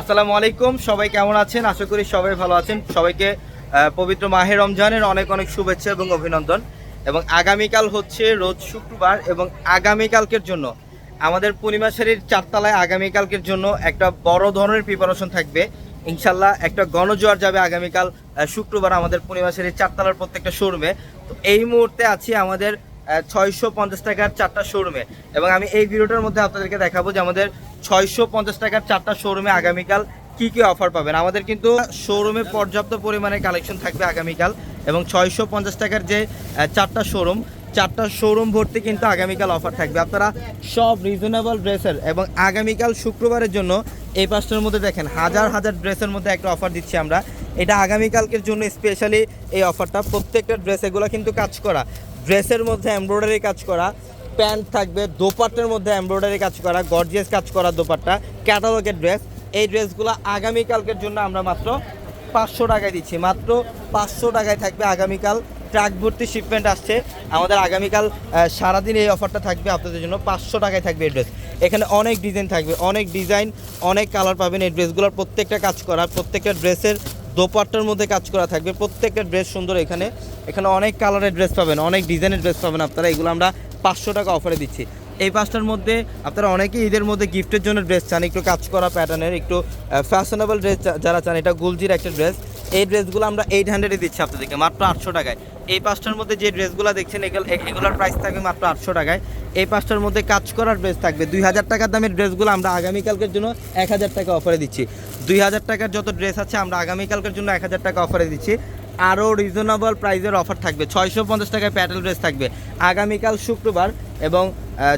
আসসালামু আলাইকুম, সবাই কেমন আছেন? আশা করি সবাই ভালো আছেন। সবাইকে পবিত্র মাহে রমজানের অনেক অনেক শুভেচ্ছা এবং অভিনন্দন। এবং আগামীকাল হচ্ছে রোজ শুক্রবার এবং আগামীকালকের জন্য আমাদের পূর্ণিমা শাড়ির চারতলায় আগামীকালকের জন্য একটা বড় ধরনের প্রিপারেশন থাকবে। ইনশাল্লাহ একটা গণজোয়ার যাবে আগামীকাল শুক্রবার আমাদের পূর্ণিমা শাড়ির চারতলার প্রত্যেকটা শোরুমে তো এই মুহূর্তে আছি আমাদের ছয়শো পঞ্চাশ টাকার চারটা শোরুমে এবং আমি এই ভিডিওটার মধ্যে আপনাদেরকে দেখাবো যে আমাদের ছয়শো পঞ্চাশ টাকার চারটা শোরুমে আগামীকাল কি কি অফার পাবেন? আমাদের কিন্তু শোরুমে পর্যাপ্ত পরিমাণে কালেকশন থাকবে আগামীকাল এবং ছয়শো পঞ্চাশ টাকার যে চারটা শোরুম চারটা শোরুম ভর্তি কিন্তু আগামীকাল অফার থাকবে। আপনারা সব রিজনেবল ড্রেসের এবং আগামীকাল শুক্রবারের জন্য এই পাঁচটার মধ্যে দেখেন, হাজার হাজার ড্রেসের মধ্যে একটা অফার দিচ্ছি আমরা। এটা আগামীকালকের জন্য স্পেশালি এই অফারটা প্রত্যেকটা ড্রেস এগুলো কিন্তু কাজ করা। ড্রেসের মধ্যে এমব্রয়ডারি কাজ করা। প্যান্ট থাকবে, দোপাট্টার মধ্যে এমব্রয়ডারি কাজ করা গর্জিয়াস কাজ করা দোপাট্টা ক্যাটালগের ড্রেস এই ড্রেসগুলো আগামীকালকের জন্য আমরা মাত্র পাঁচশো টাকায় দিচ্ছি। মাত্র পাঁচশো টাকায় থাকবে আগামীকাল। ট্রাক ভর্তি শিপমেন্ট আসছে। আমাদের আগামীকাল সারাদিন এই অফারটা থাকবে আপনাদের জন্য। পাঁচশো টাকায় থাকবে এই ড্রেস এখানে অনেক ডিজাইন থাকবে, অনেক ডিজাইন অনেক কালার পাবেন এই ড্রেসগুলোর প্রত্যেকটা কাজ করা, প্রত্যেকটা ড্রেসের দোপাট্টার মধ্যে কাজ করা থাকবে। প্রত্যেকটা ড্রেস সুন্দর এখানে। এখানে অনেক কালারের ড্রেস পাবেন, অনেক ডিজাইনের ড্রেস পাবেন আপনারা। এগুলো আমরা পাঁচশো টাকা অফারে দিচ্ছি। এই পাঁচটার মধ্যে আপনারা অনেকেই ঈদের মধ্যে গিফটের জন্য ড্রেস চান, একটু কাজ করা প্যাটার্নের একটু ফ্যাশনেবল ড্রেস যারা চান, এটা গুলজির একটা ড্রেস এই ড্রেসগুলো আমরা এইট হান্ড্রেডে দিচ্ছি আপনাদেরকে, মাত্র আটশো টাকায়। এই পাঁচটার মধ্যে যে ড্রেসগুলো দেখছেন, এগুলো এগুলোর প্রাইস থাকবে মাত্র আটশো টাকায়। এই পাঁচটার মধ্যে কাজ করার ড্রেস থাকবে। দুই হাজার টাকার দামের ড্রেসগুলো আমরা আগামীকালকের জন্য এক হাজার টাকা অফারে দিচ্ছি। দুই হাজার টাকার যত ড্রেস আছে, আমরা আগামীকালকের জন্য এক হাজার টাকা অফারে দিচ্ছি। আরও রিজনেবল প্রাইসের অফার থাকবে। ছয়শো পঞ্চাশ টাকায় প্যাটেল ড্রেস থাকবে। আগামীকাল শুক্রবার এবং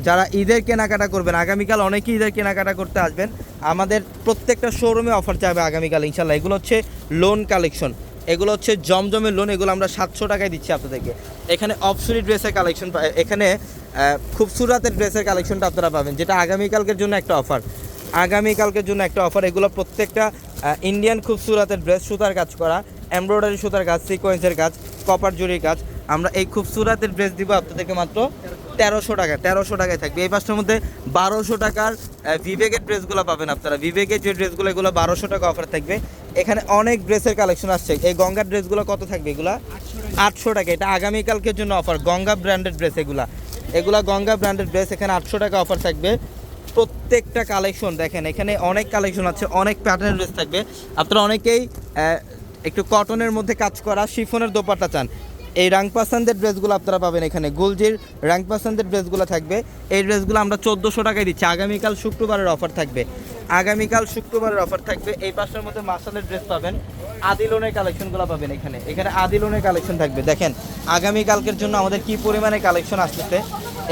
যারা ঈদের কেনাকাটা করবেন, আগামীকাল অনেকেই ঈদের কেনাকাটা করতে আসবেন, আমাদের প্রত্যেকটা শোরুমে অফার চাইবে আগামীকাল ইনশাল্লাহ এগুলো হচ্ছে লোন কালেকশন এগুলো হচ্ছে জমজমের লোন এগুলো আমরা সাতশো টাকায় দিচ্ছি আপনাদেরকে। এখানে অপসরি ড্রেসের কালেকশন এখানে খুবসুরাতের ড্রেসের কালেকশনটা আপনারা পাবেন, যেটা আগামীকালকের জন্য একটা অফার আগামীকালকের জন্য একটা অফার এগুলো প্রত্যেকটা ইন্ডিয়ান খুবসুরাতের ড্রেস সুতার কাজ করা। এমব্রয়ডারি সুতার কাজ সিকোয়েন্সের কাজ কপার জরির কাজ আমরা এই খুবসুরাতের ড্রেস দিব আপনাদেরকে মাত্র তেরোশো টাকা, তেরোশো টাকায় থাকবে। এই পাঁচটার মধ্যে বারোশো টাকার বিবেকের ড্রেসগুলো পাবেন আপনারা। বিবেকের যে ড্রেসগুলো এগুলো বারোশো টাকা অফার থাকবে। এখানে অনেক ড্রেসের কালেকশন আসছে। এই গঙ্গার ড্রেসগুলো কত থাকবে এগুলা? আটশো টাকা। এটা আগামীকালকের জন্য অফার গঙ্গা ব্র্যান্ডের ড্রেস এগুলা। এগুলা গঙ্গা ব্র্যান্ডের ড্রেস এখানে আটশো টাকা অফার থাকবে। প্রত্যেকটা কালেকশন দেখেন, এখানে অনেক কালেকশন আছে, অনেক প্যাটার্ন ড্রেস থাকবে। আপনারা অনেকেই একটু কটনের মধ্যে কাজ করা শিফনের দোপাট্টা চান। এই রাং পাসানদের ড্রেসগুলো আপনারা পাবেন এখানে। গুলজির রাং পাসানদের ড্রেসগুলো থাকবে। এই ড্রেসগুলো আমরা চোদ্দোশো টাকায় দিচ্ছি। আগামীকাল শুক্রবারের অফার থাকবে। আগামীকাল শুক্রবারের অফার থাকবে। এই পাশের মধ্যে মাসালের ড্রেস পাবেন। আদিলোনের কালেকশনগুলো পাবেন এখানে। এখানে আদিলোনের কালেকশন থাকবে। দেখেন আগামীকালকের জন্য আমাদের কি পরিমাণে কালেকশন আসতেছে।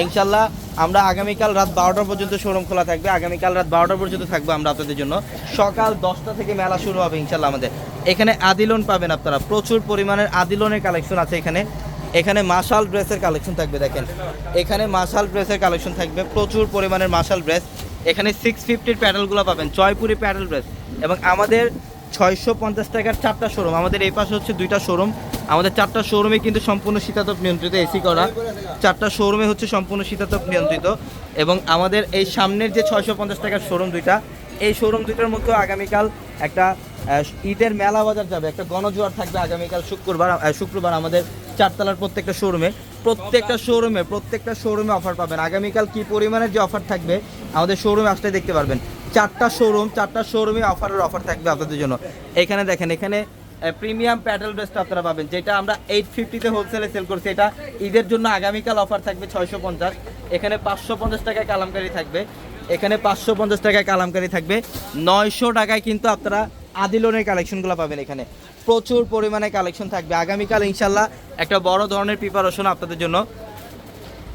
ইনশাল্লাহ আমরা আগামীকাল রাত বারোটা পর্যন্ত শোরুম খোলা থাকবে। আগামীকাল রাত বারোটা পর্যন্ত থাকব আমরা আপনাদের জন্য। সকাল দশটা থেকে মেলা শুরু হবে ইনশাল্লাহ আমাদের। এখানে আদিলোন পাবেন আপনারা। প্রচুর পরিমাণের আদিলোনের কালেকশন আছে এখানে। এখানে মাশাল ড্রেসের কালেকশন থাকবে দেখেন। এখানে মাশাল ড্রেসের কালেকশন থাকবে, প্রচুর পরিমাণের মাশাল ড্রেস। এখানে সিক্স ফিফটির প্যাডেলগুলো পাবেন, জয়পুরি প্যাডেল ড্রেস। এবং আমাদের ছয়শো পঞ্চাশ টাকার চারটা শোরুম আমাদের এই পাশে হচ্ছে দুইটা শোরুম আমাদের চারটা শোরুমে কিন্তু সম্পূর্ণ শীতাতপ নিয়ন্ত্রিত এসি করা। চারটা শোরুমে হচ্ছে সম্পূর্ণ শীতাতপ নিয়ন্ত্রিত। এবং আমাদের এই সামনের যে ছয়শো পঞ্চাশ টাকার শোরুম দুইটা, এই শোরুম দুইটার মধ্যে আগামীকাল একটা ঈদের মেলা বাজার যাবে। একটা গণজোয়ার থাকবে আগামীকাল শুক্রবার শুক্রবার আমাদের চারতলার প্রত্যেকটা শোরুমে প্রত্যেকটা শোরুমে প্রত্যেকটা শোরুমে অফার পাবেন। আগামীকাল কি পরিমাণের যে অফার থাকবে, আমাদের শোরুমে আসলে দেখতে পারবেন। চারটা শোরুম চারটা শোরুমে অফারের অফার থাকবে আপনাদের জন্য। এখানে দেখেন, এখানে প্রিমিয়াম প্যাডেল ড্রেসটা আপনারা পাবেন, যেটা আমরা এইট ফিফটিতে হোলসেলে সেল করছি। এটা ঈদের জন্য আগামীকাল অফার থাকবে ছয়শো পঞ্চাশ। এখানে পাঁচশো পঞ্চাশ টাকায় কালামকারি থাকবে। এখানে পাঁচশো পঞ্চাশ টাকায় কালামকারি থাকবে। নয়শো টাকায় কিন্তু আপনারা আদিলোনের কালেকশনগুলো পাবেন এখানে। প্রচুর পরিমাণে কালেকশন থাকবে। আগামীকাল ইনশাল্লাহ একটা বড় ধরনের প্রিপারেশন আপনাদের জন্য।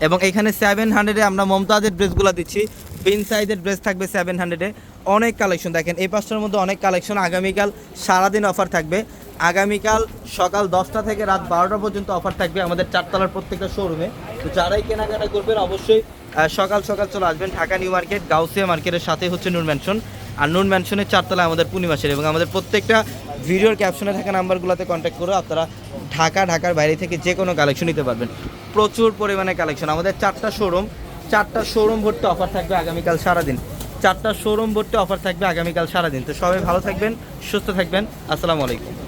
এবং এখানে সেভেন হান্ড্রেডে আমরা মমতাজের ড্রেসগুলো দিচ্ছি। বিন সাইজের ড্রেস থাকবে সেভেন হান্ড্রেডে অনেক কালেকশন দেখেন। এই পাঁচটার মধ্যে অনেক কালেকশন আগামীকাল সারাদিন অফার থাকবে। আগামীকাল সকাল দশটা থেকে রাত বারোটা পর্যন্ত অফার থাকবে আমাদের চারতলার প্রত্যেকটা শোরুমে তো যারাই কেনাকাটা করবেন অবশ্যই সকাল সকাল চলে আসবেন ঢাকা নিউ মার্কেট, গাউসিয়া মার্কেটের সাথে হচ্ছে নূর ম্যানশন আর নুন ম্যানশনের চারতলা আমাদের পূর্ণিমাসের এবং আমাদের প্রত্যেকটা ভিডিওর ক্যাপশনে থাকা নাম্বারগুলোতে কন্ট্যাক্ট করে আপনারা ঢাকা, ঢাকার বাইরে থেকে যে কোনো কালেকশন নিতে পারবেন। প্রচুর পরিমাণে কালেকশন আমাদের চারটা শোরুম চারটা শোরুম ভর্তি অফার থাকবে আগামীকাল সারাদিন। চারটা শোরুম ভর্তি অফার থাকবে আগামীকাল সারাদিন। তো সবাই ভালো থাকবেন, সুস্থ থাকবেন। আসসালামু আলাইকুম।